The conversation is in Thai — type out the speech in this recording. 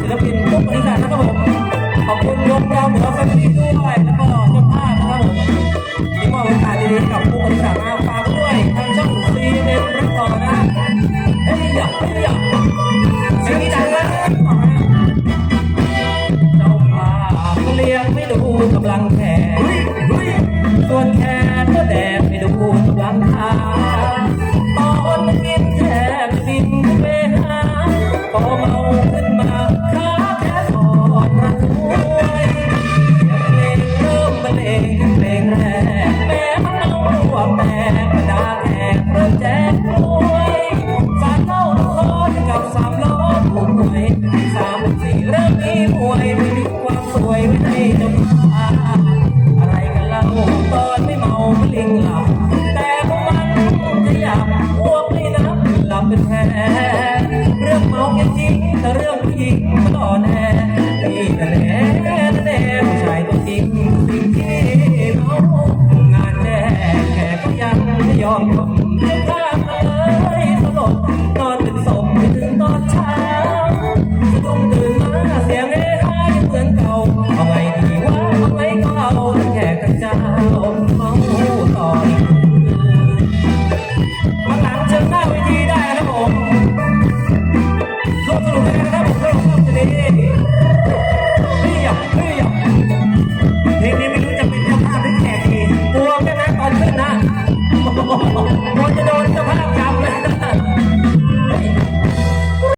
ศิลปินทุกบริษัทนะครับผมขอบคุณวงดาวเหนือแฟมิลี่ด้วยแล้วก็เจ้าภาพนะครับผมที่มอบโอกาสดีๆกับผู้บริษัทมาฝากด้วยทางช่องซีเมนรักต่อนะเฮ้ยหย่าเฮ้ยหย่าเสียงดังนะเจ้าภาพเลี้ยงไม่ดูกำลังแขนส่วนแขนก็แดดไม่ดูกำลังขาตอนกินแขนดินไปหาพอเมา วยไม่มีความสวยไม่ได้จะมาอะไรกันเล่าตอนไม่เมาไม่ลิงหลับ แต่พวกมันจะอยากพวกไม่นับหลับเป็นแพ้เรื่องเมากันจริงแต่เรื่องผู้หญิงมันอ่อนแอ I know.